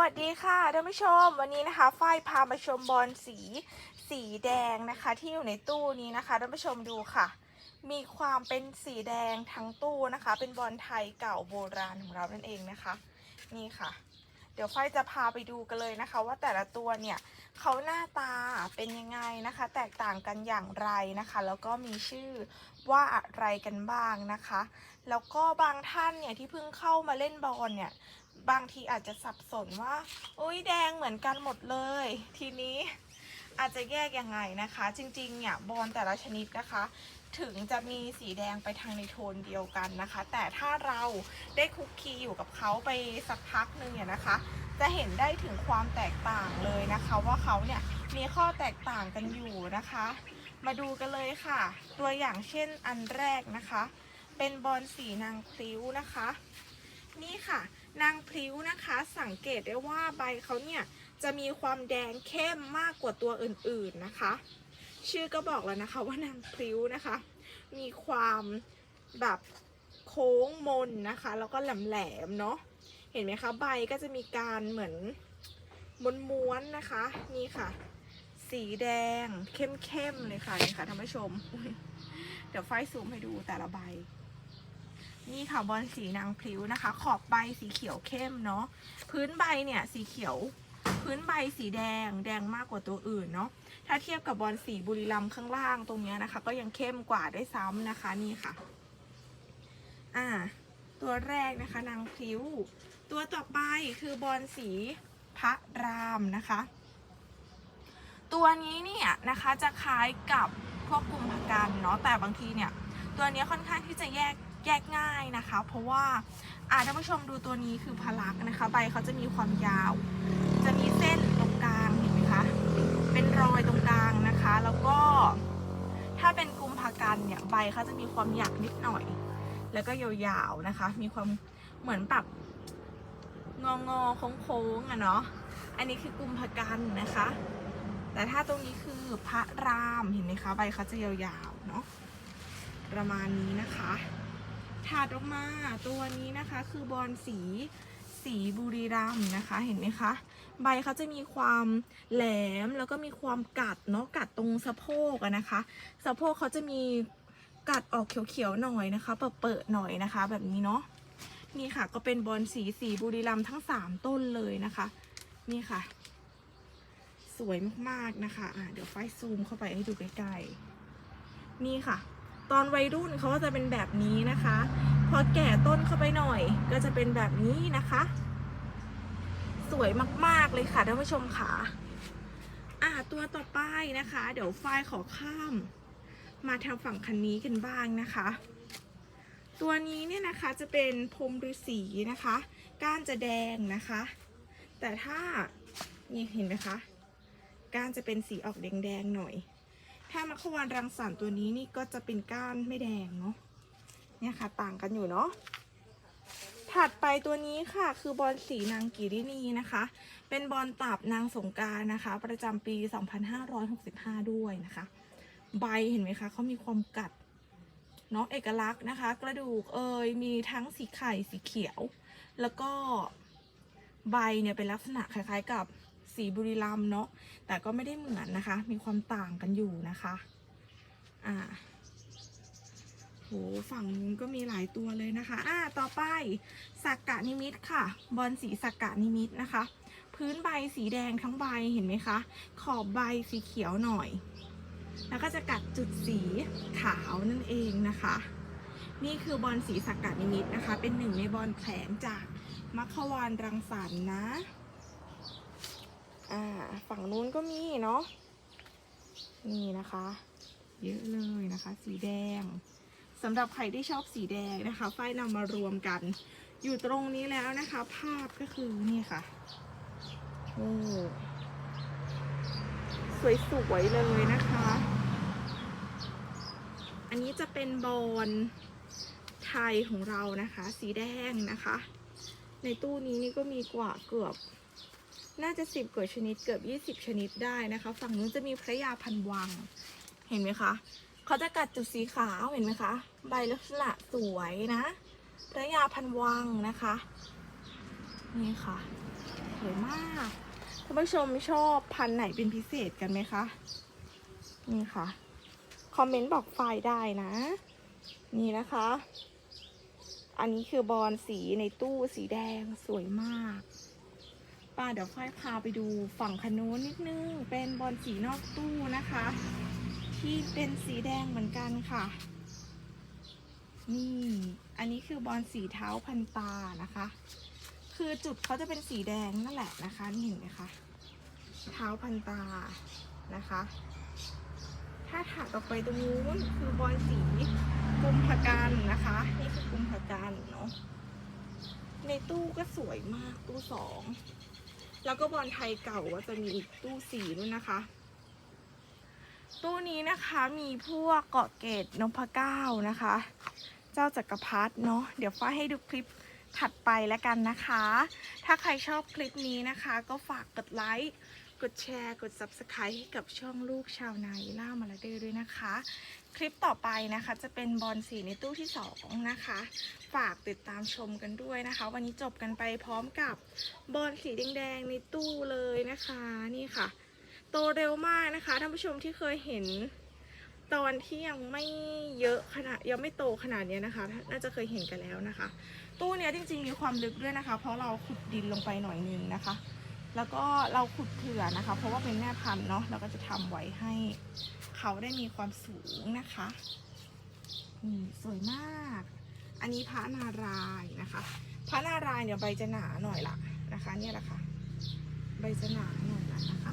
วัสดีค่ะท่านผู้ชม วันนี้นะคะฝ้ายพามาชมบอลสีสีแดงนะคะ ที่อยู่ในตู้นี้นะคะท่านผู้ชมดูค่ะ มีความเป็นสีแดงทั้งตู้นะคะ เป็นบอลไทยเก่าโบราณของเรานั่นเองนะคะ นี่ค่ะ เดี๋ยวฝ้ายจะพาไปดูกันเลยนะคะ ว่าแต่ละตัวเนี่ยเขาหน้าตาเป็นยังไงนะคะ แตกต่างกันอย่างไรนะคะ แล้วก็มีชื่อว่าอะไรกันบ้างนะคะ แล้วก็บางท่านเนี่ยที่เพิ่งเข้ามาเล่นบอลเนี่ย บางทีอาจจะสับสนว่าอุ้ยแดงเหมือนกันหมดเลย ทีนี้อาจจะแยกยังไงนะคะ จริงๆเนี่ยบอลแต่ละชนิดนะคะ ถึงจะมีสีแดงไปทางในโทนเดียวกันนะคะ แต่ถ้าเราได้คุกคีอยู่กับเขาไปสักพักหนึ่งเนี่ยนะคะ จะเห็นได้ถึงความแตกต่างเลยนะคะ ว่าเขาเนี่ยมีข้อแตกต่างกันอยู่นะคะ มาดูกันเลยค่ะ ตัวอย่างเช่นอันแรกนะคะ เป็นบอลสีนางพลิ้วนะคะ นี่ค่ะ นางพลิ้วนะคะ สังเกตได้ว่าใบเขาเนี่ยจะมีความแดงเข้มมากกว่าตัวอื่นๆนะคะ ชื่อก็บอกแล้วนะคะว่านางพลิ้วนะคะ มีความแบบโค้งมนนะคะ แล้วก็แหลมๆเนาะเห็นไหมคะ ใบก็จะมีการเหมือนม้วนๆนะคะ นี่ค่ะ สีแดงเข้มๆเลยค่ะนี่ค่ะท่านผู้ชม เดี๋ยวไฟซูมให้ดูแต่ละใบ นี่ค่ะบอลสีนางพลิ้วนะคะ ขอบใบสีเขียวเข้มเนาะพื้นใบเนี่ยสีเขียว พื้นใบสีแดงแดงมากกว่าตัวอื่นเนาะถ้าเทียบกับบอลสีบุรีรัมข้างล่างตรงเนี้ยนะคะ ก็ยังเข้มกว่าได้วยซ้ำนะคะนี่ค่ะอ่าตัวแรกนะคะนางพลิ้ว ตัวต่อไปคือบอลสีพระรามนะคะ ตัวนี้เนี่ยนะคะจะคล้ายกับพวกกลุ่มพกันเนาะแต่บางทีเนี่ยตัวเนี้ยค่อนข้างที่จะแยก แยกง่ายนะคะ เพราะว่าอ่าท่านผู้ชมดูตัวนี้คือพลักนะคะ ใบเขาจะมีความยาว จะมีเส้นตรงกลางเห็นไหมคะ เป็นรอยตรงกลางนะคะ แล้วก็ถ้าเป็นกุมภากันเนี่ยใบเขาจะมีความหยักนิดหน่อย แล้วก็ยาวๆนะคะ มีความเหมือนแบบงองอๆโค้งๆอะเนาะ อันนี้คือกุมภากันนะคะ แต่ถ้าตรงนี้คือพระรามเห็นไหมคะ ใบเขาจะยาวๆเนาะประมาณนี้นะคะ ถัดออกมาตัวนี้นะคะคือบอลสีสีบุรีรัมนะคะเห็นไหมคะใบเขาจะมีความแหลมแล้วก็มีความกัดเนาะกัดตรงสะโพกอะนะคะ สะโพกเขาจะมีกัดออกเขียวๆหน่อยนะคะ เปิดๆหน่อยนะคะ แบบนี้เนาะนี่ค่ะก็เป็นบอลสีสีบุรีรัมทั้งสามต้นเลยนะคะ นี่ค่ะ สวยมากๆนะคะอะเดี๋ยวไฟซูมเข้าไปให้ดูใกล้ๆนี่ค่ะ ตอนวัยรุ่นเขาก็จะเป็นแบบนี้นะคะ พอแก่ต้นเข้าไปหน่อย ก็จะเป็นแบบนี้นะคะ สวยมากๆเลยค่ะท่านผู้ชมค่ะอ่าตัวต่อไปนะคะ เดี๋ยวฝ้ายขอข้าม มาทางฝั่งคันนี้กันบ้างนะคะตัวนี้เนี่ยนะคะจะเป็นพรมฤาษีนะคะ ก้านจะแดงนะคะ แต่ถ้านี่เห็นไหมคะ ก้านจะเป็นสีออกแดงๆหน่อย ถ้ามัควานรังสรรค์ตัวนี้นี่ก็จะเป็นก้านไม่แดงเนาะเนี่ยค่ะต่างกันอยู่เนาะถัดไปตัวนี้ค่ะคือบอลสีนางกิรินีนะคะ เป็นบอลตับนางสงการนะคะ ประจำปี 2565 ด้วยนะคะ ใบเห็นไหมคะเขามีความกัดเนาะเอกลักษณ์นะคะ กระดูกเอยมีทั้งสีไข่สีเขียว แล้วก็ใบเนี่ยเป็นลักษณะคล้ายๆกับ สีบุรีรัมเนาะแต่ก็ไม่ได้เหมือนนะคะ มีความต่างกันอยู่นะคะ อ่าโหฝั่งนู้นก็มีหลายตัวเลยนะคะ อ่า ต่อไปสักกะนิมิตค่ะ บอลสีสักกะนิมิตนะคะ พื้นใบสีแดงทั้งใบเห็นไหมคะ ขอบใบสีเขียวหน่อย แล้วก็จะกัดจุดสีขาวนั่นเองนะคะ นี่คือบอลสีสักกะนิมิตนะคะ เป็นหนึ่งในบอลแผลงจากมัคควานรังสรรค์นะ อ่า ฝั่งนู้นก็มีเนาะ นี่นะคะ เยอะเลยนะคะ สีแดงสำหรับใครที่ชอบสีแดงนะคะ ฝ้ายนำมารวมกัน อยู่ตรงนี้แล้วนะคะ ภาพก็คือนี่ค่ะโอ้สวยๆเลยนะคะ อันนี้จะเป็นบอลไทยของเรานะคะ สีแดงนะคะ ในตู้นี้นี่ก็มีกว่าเกือบ น่าจะสิบกว่าชนิดเกือบยี่สิบชนิดได้นะคะ ฝั่งนู้นจะมีพระยาพันวัง เห็นไหมคะเขาจะกัดจุดสีขาวเห็นไหมคะ ใบลักษณะสวยนะพระยาพันวังนะคะนี่ค่ะโหวยมากท่านผู้ชมชอบพันไหนเป็นพิเศษกันไหมคะนี่ค่ะคอมเมนต์บอกไฟล์ได้นะ นี่นะคะ อันนี้คือบอลสีในตู้สีแดงสวยมาก ป้าเดี๋ยวไฟล์พาไปดูฝั่งขนุนนิดนึง เป็นบอลสีนอกตู้นะคะ ที่เป็นสีแดงเหมือนกันค่ะ นี่ อันนี้คือบอลสีเท้าพันตานะคะ คือจุดเขาจะเป็นสีแดงนั่นแหละนะคะนี่เห็นไหมคะเท้าพันตานะคะ ถ้าถัดออกไปตรงนู้นคือบอลสีกุมภกันนะคะ นี่คือกุมภกันเนาะในตู้ก็สวยมากตู้สอง แล้วก็บอลไทยเก่าก็จะมีอีกตู้สีด้วยนะคะ ตู้นี้นะคะมีพวกเกาะเกตนพเก้านะคะ เจ้าจักรพรรดิเนาะเดี๋ยวฟ้าให้ดูคลิปถัดไปแล้วกันนะคะ ถ้าใครชอบคลิปนี้นะคะ ก็ฝากกดไลค์ กดแชร์ กด Subscribe ให้กับช่องลูกชาวนาล่ามาลาเดอร์ด้วยนะคะ คลิปต่อไปนะคะจะเป็นบอลสีในตู้ที่สองนะคะ ฝากติดตามชมกันด้วยนะคะ วันนี้จบกันไปพร้อมกับบอลสีแดงๆในตู้เลยนะคะนี่ค่ะ โตเร็วมากนะคะท่านผู้ชมที่เคยเห็นตอนที่ยังไม่เยอะขนาดยังไม่โตขนาดนี้นะคะ น่าจะเคยเห็นกันแล้วนะคะ ตู้เนี้ยจริงๆมีความลึกด้วยนะคะ เพราะเราขุดดินลงไปหน่อยนึงนะคะ แล้วก็เราขุดเผื่อนะคะ เพราะว่าเป็นแม่พันธุ์เนาะเราก็จะทำไว้ให้เขาได้มีความสูงนะคะนี่สวยมาก อันนี้พระนารายณ์นะคะ พระนารายณ์เนี่ยใบจะหนาหน่อยละนะคะ เนี่ยแหละค่ะ ใบจะหนาหน่อยละนะคะ